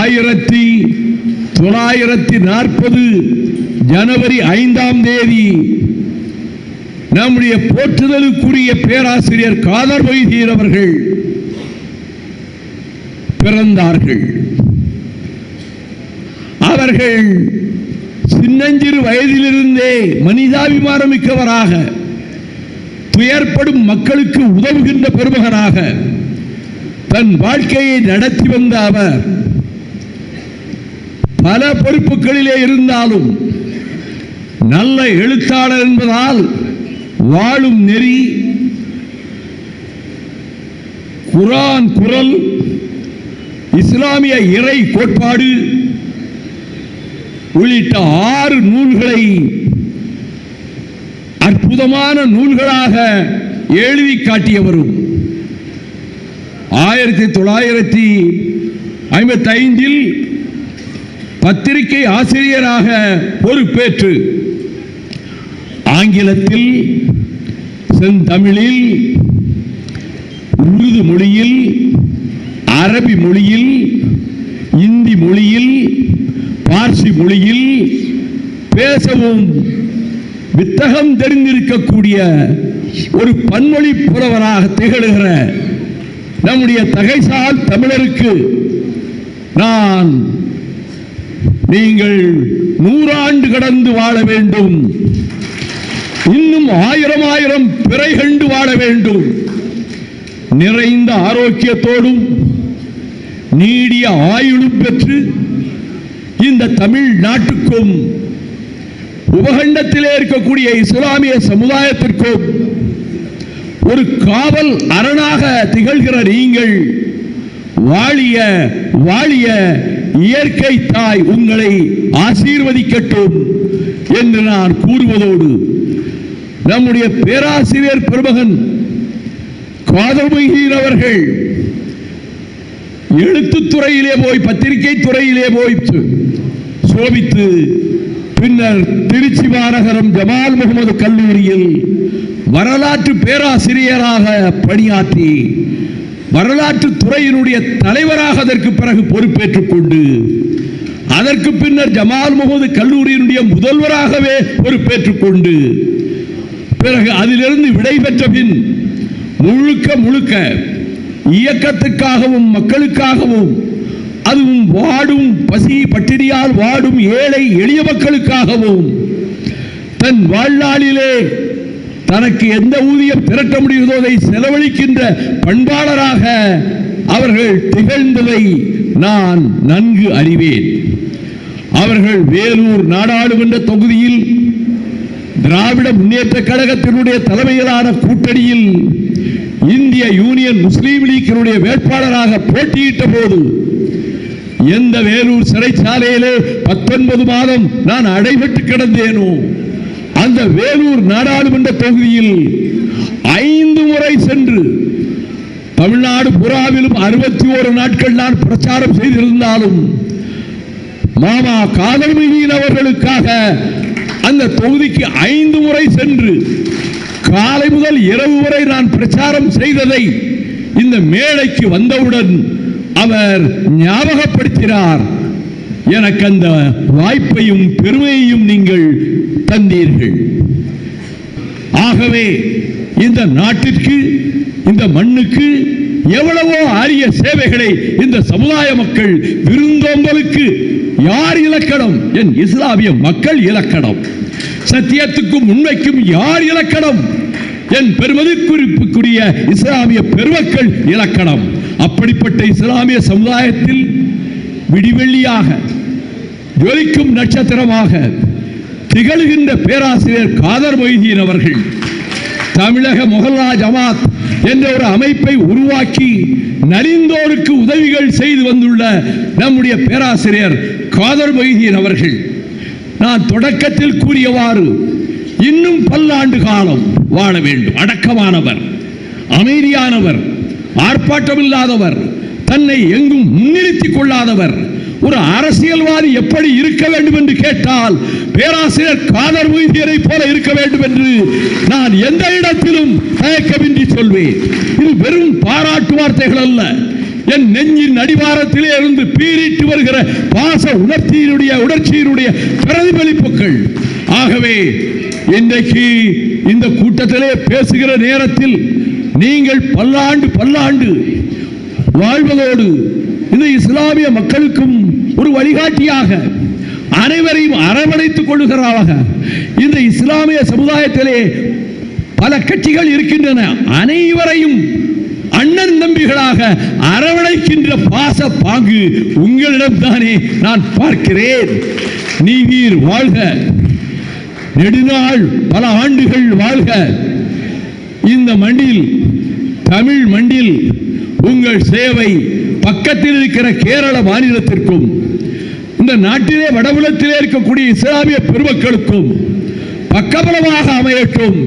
ஆயிரத்தி தொள்ளாயிரத்தி நாற்பது ஜனவரி ஐந்தாம் தேதி நம்முடைய போற்றுதலுக்குரிய பேராசிரியர் காதர் வைத்தியர் அவர்கள் பிறந்தார்கள். அவர்கள் சின்னஞ்சிறு வயதிலிருந்தே மனிதாபிமானம் மிக்கவராக துயர்படும் மக்களுக்கு உதவுகின்ற பெருமகனாக தன் வாழ்க்கையை நடத்தி வந்த அவர் பல பொறுப்புகளிலே இருந்தாலும் நல்ல எழுத்தாளர் என்பதால் வாழும் நெறி குரான் குரல் இஸ்லாமிய இறை கோட்பாடு உள்ளிட்ட ஆறு நூல்களை அற்புதமான நூல்களாக எழுதி காட்டியவரும் ஆயிரத்தி தொள்ளாயிரத்தி ஐம்பத்தி ஐந்தில் பத்திரிகை ஆசிரியராக பொறுப்பேற்று ஆங்கிலத்தில் செந்தமிழில் உருது மொழியில் அரபி மொழியில் இந்தி மொழியில் பார்சி மொழியில் பேசவும் வித்தகம் தெரிந்திருக்கக்கூடிய ஒரு பன்மொழி புலவராக திகழ்கிற நம்முடைய தகைசால் தமிழருக்கு நான் நீங்கள் நூறாண்டு கடந்து வாழ வேண்டும். இன்னும் ஆயிரம் ஆயிரம் பிறை கண்டு வாழ வேண்டும். நிறைந்த ஆரோக்கியத்தோடும் நீடிய ஆயுளும் பெற்று இந்த தமிழ் நாட்டுக்கும் உபகண்டத்திலே இருக்கக்கூடிய இஸ்லாமிய சமுதாயத்திற்கும் ஒரு காவல் அரணாக திகழ்கிற நீங்கள் வாழிய வாழிய இயற்கை தாய் உங்களை ஆசீர்வதிக்கட்டும் என்று நான் கூறுவதோடு நம்முடைய பேராசிரியர் பெருமகன் காதல்மொழியின் அவர்கள் எழுத்துத்துறையிலே போய் பத்திரிகை துறையிலே போய் சோபித்து பின்னர் திருச்சி மாநகரம் ஜமால் முகமது கல்லூரியில் வரலாற்று பேராசிரியராக பணியாற்றி வரலாற்று துறையினுடைய தலைவராக அதற்கு பிறகு பொறுப்பேற்றுக் கொண்டு அதற்கு பின்னர் ஜமால் முகமது கல்லூரியினுடைய முதல்வராகவே பொறுப்பேற்றுக் கொண்டு பிறகு அதிலிருந்து விடைபெற்ற பின் முழுக்க முழுக்க இயக்கத்துக்காகவும் மக்களுக்காகவும் அதுவும் வாடும் பசி பட்டினியால் வாடும் ஏழை எளிய மக்களுக்காகவும் தன் வாழ்நாளிலே தனக்கு எந்த ஊதியம் திரட்ட முடியுதோ அதை செலவழிக்கின்ற பண்பாளராக அவர்கள் திகழ்ந்ததை நான் நன்கு அறிவேன். அவர்கள் வேலூர் நாடாளுமன்ற தொகுதியில் திராவிட முன்னேற்ற கழகத்தினுடைய தலைமையிலான கூட்டணியில் இந்திய யூனியன் முஸ்லீம் லீக்கினுடைய வேட்பாளராக போட்டியிட்ட போது எந்த வேலூர் சிறைச்சாலையிலே பத்தொன்பது மாதம் நான் அடைபட்டு கிடந்தேனோ அந்த வேலூர் நாடாளுமன்ற தொகுதியில் ஐந்து முறை சென்று தமிழ்நாடு புறாவிலும் அறுபத்தி ஓரு நாட்கள் நான் பிரச்சாரம் செய்திருந்தாலும் மாமா காதல்மிகியின் அவர்களுக்காக அந்த தொகுதிக்கு ஐந்து முறை சென்று காலை முதல் இரவு வரை நான் பிரச்சாரம் செய்ததை இந்த மேடைக்கு வந்தவுடன் அவர் ஞாபகப்படுத்தினார். எனக்கு அந்த வாய்ப்பையும் பெருமையையும் நீங்கள் தந்தீர்கள். ஆகவே இந்த நாட்டிற்கு இந்த மண்ணுக்கு எவ்வளவோ அரிய சேவைகளை இந்த சமுதாய மக்கள் விருந்தோம்பலுக்கு யார் இலக்கணம்? என் இஸ்லாமிய மக்கள் இலக்கணம். சத்தியத்துக்கும் உண்மைக்கும் யார் இலக்கணம்? என் பெருமதிக்குறிப்புக்குரிய இஸ்லாமிய பெருமக்கள் இலக்கணம். அப்படிப்பட்ட இஸ்லாமிய சமுதாயத்தில் விடிவெள்ளியாக ஜொலிக்கும் நட்சத்திரமாக திகழ்கின்ற பேராசிரியர் காதர் மொய்தீன் அவர்கள் தமிழக முகல்லா ஜமாத் என்ற ஒரு அமைப்பை உருவாக்கி நலிந்தோருக்கு உதவிகள் செய்து வந்துள்ள நம்முடைய பேராசிரியர் காதர் மொய்தீன் அவர்கள். நான் தொடக்கத்தில் கூறியவாறு இன்னும் பல்லாண்டு காலம் வாழ வேண்டும். அடக்கமானவர் அமைதியானவர் ஆர்ப்பாட்டமில்லாதவர் தன்னை எங்கும் முன்னிறுத்திக் கொள்ளாதவர் ஒரு அரசியல்வாதி எப்படி இருக்க வேண்டும் என்று கேட்டால் பேராசிரியர் காதர் மொய்தியரை போல இருக்க வேண்டும் என்று நான் எந்த இடத்திலும் தயக்கமின்றி சொல்வேன். இது வெறும் பாராட்டு வார்த்தைகள் அல்ல. என் நெஞ்சின் அடிவாரத்திலே இருந்து பீறிட்டு வருகிற பாச உணர்ச்சியினுடைய உணர்ச்சியினுடைய பிரதிபலிப்புகள். ஆகவே இன்றைக்கு இந்த கூட்டத்திலே பேசுகிற நேரத்தில் நீங்கள் பல்லாண்டு பல்லாண்டு வாழ்வதோடு இந்த இஸ்லாமிய மக்களுக்கும் ஒரு வழிகாட்டியாக அனைவரையும் அரவணைத்துக் கொள்ளுகிறாராக இந்த இஸ்லாமிய சமுதாயத்திலே பல கட்சிகள் இருக்கின்றன. அனைவரையும் அண்ணன் தம்பிகளாக அரவணைக்கின்ற பாச பாங்கு உங்களிடம்தானே நான் பார்க்கிறேன். நீவீர் வாழ்க. நெடுநாள் பல ஆண்டுகள் வாழ்க. இந்த மண்டில் தமிழ் மண்டில் உங்கள் சேவை பக்கத்தில் இருக்கிற கேரள மாநிலத்திற்கும் இந்த நாட்டிலே வடபுலத்திலே இருக்கக்கூடிய இஸ்லாமிய பெருமக்களுக்கும் பக்கபலமாக அமையட்டும்.